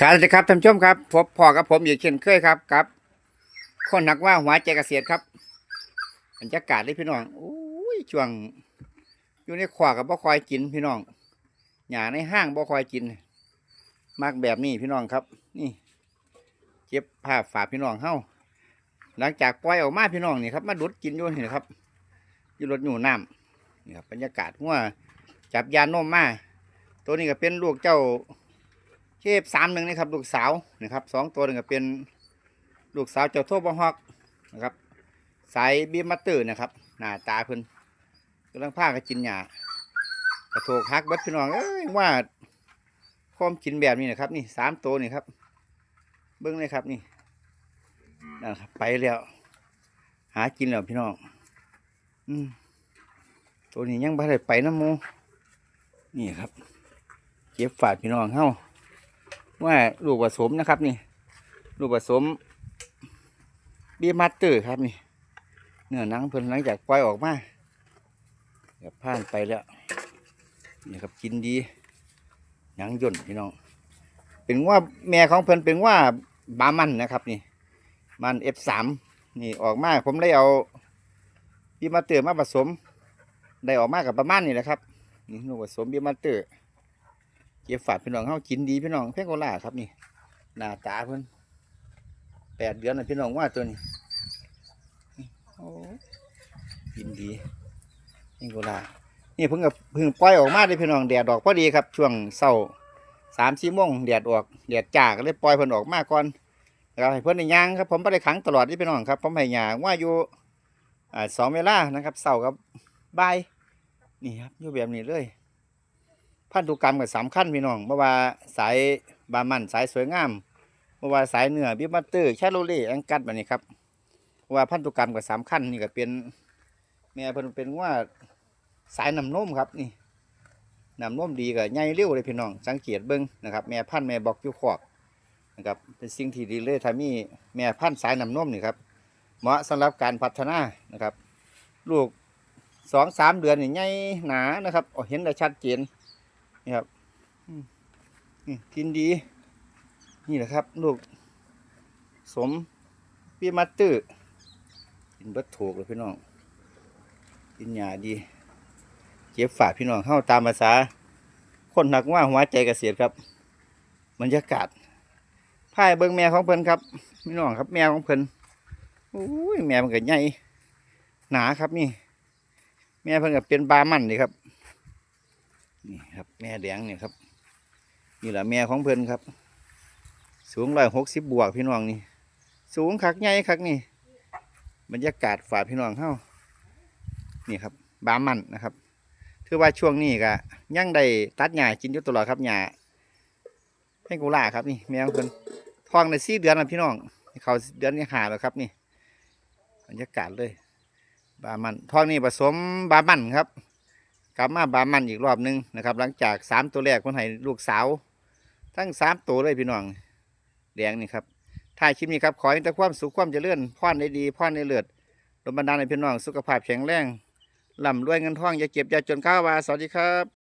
ครับสวัสดีครับท่านผู้ชมครับพบพ่อกับผมอีกเช่นเคยครับกับ คนหนักว่าหัวใจเกษตรครับบรรยากาศเลยพี่น้องอุ้ยช่วง อยู่ในขวากับบ่คอยกินพี่น้องหญ้าในห้างบ่คอยกิน มากแบบนี้พี่น้องครับ นี่เก็บภาพฝาพี่น้องเฮาหลังจากปล่อยออกมาพี่น้องนี่ครับมาดุดกินอยู่นี่นะครับ อยู่รถอยู่น้ำนี่ครับบรรยากาศหัวจับยานมมาตัวนี้ก็เป็นลูกเจ้า เชฟสามหนึ่งนะครับลูกสาวนะครับสองตัวหนึ่งก็เป็นลูกสาวเจ้าโทบฮอกนะครับ สายบีมมัตเตอร์นะครับหน้าตาเพิ่นกำลังพากันกินหญ้ากระโถกฮักบัดพี่น้องเอ้ยว่าความกินแบบนี้นะครับ นี่สามตัวนี่ครับ เบิ้งเลยครับนี่นั่นครับไปแล้ว หากินแล้วพี่น้องอืมตัวนี้ยังไม่ได้ไปน้ำมูนี่ครับ เก็บฝาดพี่น้องเฮ้า ว่าลูกผสมนะครับนี่ ลูกผสมบีมัตเตอร์ครับนี่ เนื้อหนังเพิ่นหลังจากปล่อยออกมาเดี๋ยวผ่านไปแล้วนี่ครับกินดีหนังย่นพี่น้อง เป็นว่าแม่ของเพิ่นเป็นว่าบามันนะครับนี่ มัน F3 นี่ออกมาผมเลยเอาบีมัตเตอร์มาผสม ได้ออกมากับประมาณนี้แหละครับนี่ลูกผสมบีมัตเตอร์ เก็บฝาดพี่น้องเฮากินดีพี่น้องเพงโกล่าครับนี่หน้าตาเพิ่นแปดเดือนนะพี่น้องว่าตัวนี้โอ้กินดีเพงโกล่านี่เพิ่งกับเพิ่งปล่อยออกมาเลยพี่น้องแดดออกพอดีครับ ช่วงเช้าสามสี่โมงแดดออกแดดจากเลยปล่อยเพิ่นออกมาก่อนแล้วให้เพิ่นในยางครับผมไม่ได้ขังตลอดที่พี่น้องครับผมให้ยางว่าอยู่อสองเวลานะครับเช้ากับบ่ายนี่ครับอยู่แบบนี้เลย พันธุกรรมกับสำคัญพี่น้องเพราะว่าสายบามันสายสวยงามเพราะว่าสายเนื้อบิวบัตเตอร์ชาโลเล่แองกัดแบบนี้ครับเพราะว่าพันธุกรรมกับสำคัญนี่ก็เป็นแม่เพิ่นเป็นว่าสายน้ำนมครับนี่น้ำนมดีกับใหญ่เร็วเลยพี่น้อง สังเกตเบิ้งนะครับแม่พันธุ์แม่บอกอยู่ขอกนะครับเป็นสิ่งที่ดีเลยถ้ามีแม่พันธุ์สายน้ำนมนี่ครับเหมาะสำหรับการพัฒนานะครับ ลูกสองสามเดือนนี่ใหญ่หนานะครับเห็นได้ชัดเจน นี่ครับนี่กินดี นี่แหละครับ ลูก สมปีมัตเตอร์กินบัดถูกเลยพี่น้อง กินหยาดี เก็บฝากพี่น้องเข้าตามภาษา คนหนักว่าหัวใจเกษตรครับบรรยากาศพายเบิ้งแม่ของเพิ่นครับพี่น้องครับแม่ของเพิ่นโอ้ยแม่มันก็ใหญ่หนาครับนี่ แม่เพิ่นก็เป็นบามันนี่ครับ นี่ครับแม่แดงเนี่ยครับนี่แหละแม่ของเพิ่อนครับ สูงร้อยหกสิบบวกพี่น้องนี่ สูงคักใหญ่คักนี่บรรยากาศฝาพี่น้องเฮานี่ครับบามันนะครับถือว่าช่วงนี้ก็ยังได้ตัดหญ้ากินอยู่ตลอดครับหญ้าให้กูล่าครับนี่แม่ของเพิ่นท้องในสี่เดือนแล้วพี่น้องเขาเดือนนี้หาแล้วครับนี่บรรยากาศเลย บามันท้องนี่ผสมบามันครับ กลับมาบามันอีกรอบหนึงนะครับ หลังจากสามตัวแรกคนให้ลูกสาว ทั้งสามตัวเลยพี่น้องแดงนี่ครับถ่ายคลิปนี้ครับขอให้แต่ความสุขความเจริญพรได้ดีพรได้เลือดลมบันดาลในพี่น้องสุขภาพแข็งแรงล่ำรวยเงินทองอย่าเก็บอย่าจนข้าววาสวัสดีครับ